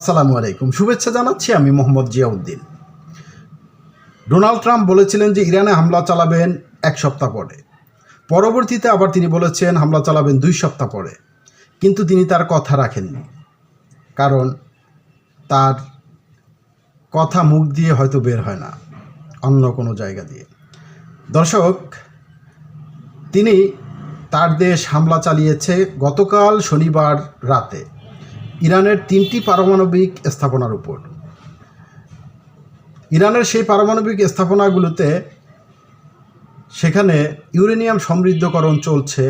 আসসালামু আলাইকুম। শুভেচ্ছা জানাচ্ছি আমি মোহাম্মদ জিয়াউদ্দিন। ডোনাল্ড ট্রাম্প বলেছিলেন যে ইরানে হামলা চালাবেন এক সপ্তাহ পরে। পরবর্তীতে আবার তিনি বলেছেন, হামলা চালাবেন দুই সপ্তাহ পরে। কিন্তু তিনি তার কথা রাখেননি। কারণ তার কথা মুখ দিয়ে হয়তো বের হয় না, অন্য কোনো জায়গা দিয়ে। দর্শক, তিনি তার দেশ হামলা চালিয়েছে গতকাল শনিবার রাতে। ইরানের তিনটি পারমাণবিক স্থাপনার উপর। ইরানের সেই পারমাণবিক স্থাপনাগুলোতে সেখানে ইউরেনিয়াম সমৃদ্ধকরণ চলছে।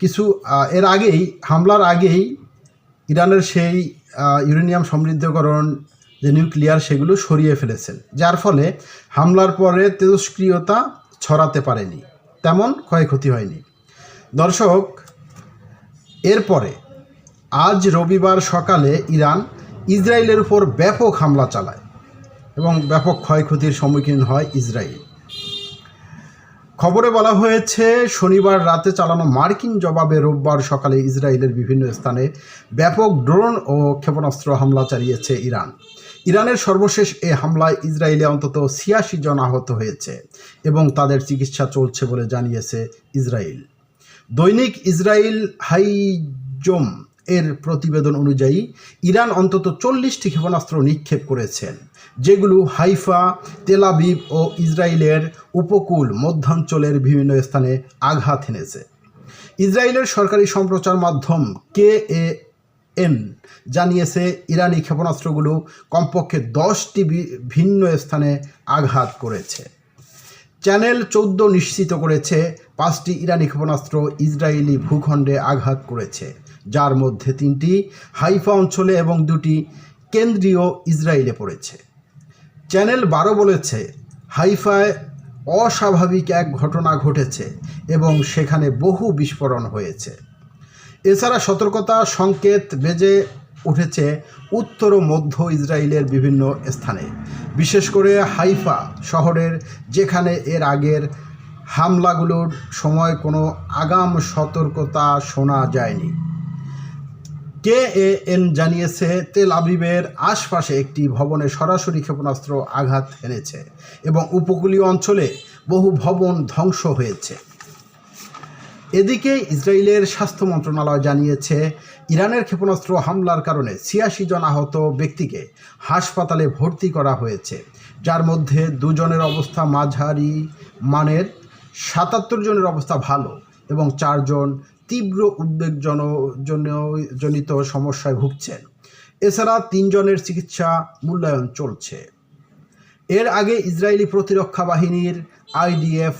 কিছু এর আগেই, হামলার আগেই ইরানের সেই ইউরেনিয়াম সমৃদ্ধকরণ, যে নিউক্লিয়ার, সেগুলো সরিয়ে ফেলেছেন। যার ফলে হামলার পরে তেজস্ক্রিয়তা ছড়াতে পারেনি। তেমন ক্ষয়ক্ষতি হয়নি। দর্শক এরপরে, আজ রবিবার সকালে ইরান ইসরায়েলের উপর ব্যাপক হামলা চালায় এবং ব্যাপক ক্ষয়ক্ষতির সম্মুখীন হয় ইসরায়েল। খবরে বলা হয়েছে, শনিবার রাতে চালানো মার্কিন জবাবে রোববার সকালে ইসরায়েলের বিভিন্ন স্থানে ব্যাপক ড্রোন ও ক্ষেপণাস্ত্র হামলা চালিয়েছে ইরান। ইরানের সর্বশেষ এ হামলায় ইসরায়েলে অন্তত ছিয়াশি জন আহত হয়েছে এবং তাদের চিকিৎসা চলছে বলে জানিয়েছে ইসরায়েল। দৈনিক ইসরায়েল হাইজম এর প্রতিবেদন অনুযায়ী ইরান অন্তত চল্লিশটি ক্ষেপণাস্ত্র নিক্ষেপ করেছেন যেগুলো হাইফা তেলাবিব ও ইসরায়েলের উপকূল মধ্যাঞ্চলের বিভিন্ন স্থানে আঘাত এনেছে। ইসরায়েলের সরকারি সম্প্রচার মাধ্যম কে এ এন জানিয়েছে, ইরানি ক্ষেপণাস্ত্রগুলো কমপক্ষে দশটি ভিন্ন স্থানে আঘাত করেছে। চ্যানেল চৌদ্দ নিশ্চিত করেছে পাঁচটি ইরানি ক্ষেপণাস্ত্র ইসরায়েলি ভূখণ্ডে আঘাত করেছে, যার মধ্যে তিনটি হাইফা অঞ্চলে এবং দুটি কেন্দ্রীয় ইসরায়েলে পড়েছে। চ্যানেল বারো বলেছে, হাইফায় অস্বাভাবিক এক ঘটনা ঘটেছে এবং সেখানে বহু বিস্ফোরণ হয়েছে। এছাড়া সতর্কতা সংকেত বেজে উঠেছে উত্তর ও মধ্য ইসরায়েলের বিভিন্ন স্থানে। বিশেষ করে হাইফা শহরের যেখানে এর আগের হামলাগুলোর সময় কোনো আগাম সতর্কতা শোনা যায়নি। কে এন জানিয়েছে, তেল আবিবের আশপাশে একটি ভবনে সরাসরি ক্ষেপণাস্ত্র আঘাত এনেছে এবং উপকূলীয় অঞ্চলে বহু ভবন ধ্বংস হয়েছে। এদিকে ইসরায়েলের স্বাস্থ্য মন্ত্রণালয় জানিয়েছে, ইরানের ক্ষেপণাস্ত্র হামলার কারণে ছিয়াশি জন আহত ব্যক্তিকে হাসপাতালে ভর্তি করা হয়েছে, যার মধ্যে দুজনের অবস্থা মাঝারি মানের। সাতাত্তর জনের অবস্থা ভালো এবং চারজন তীব্র উদ্বেগজন জন- জনিত সমস্যায় ভুগছেন। এছাড়া তিনজনের চিকিৎসা মূল্যায়ন চলছে। এর আগে ইসরায়েলি প্রতিরক্ষা বাহিনীর আইডিএফ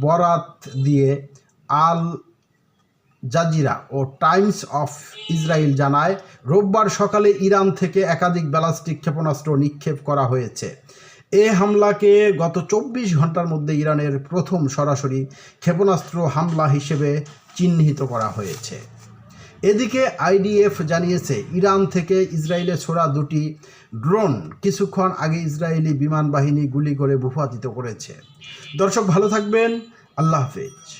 বরাত দিয়ে আল জাজিরা ও টাইমস অফ ইসরায়েল জানায়, রোববার সকালে ইরান থেকে একাধিক ব্যালাস্টিক ক্ষেপণাস্ত্র নিক্ষেপ করা হয়েছে। এ হামলাকে গত চব্বিশ ঘণ্টার মধ্যে ইরানের প্রথম সরাসরি ক্ষেপণাস্ত্র হামলা হিসেবে চিহ্নিত করা হয়েছে। এদিকে আইডিএফ জানিয়েছে, ইরান থেকে ইসরায়েলে ছোড়া দুটি ড্রোন কিছুক্ষণ আগে ইসরায়েলি বিমান বাহিনী গুলি করে ভূপাতিত করেছে। দর্শক, ভালো থাকবেন। আল্লাহ হাফেজ।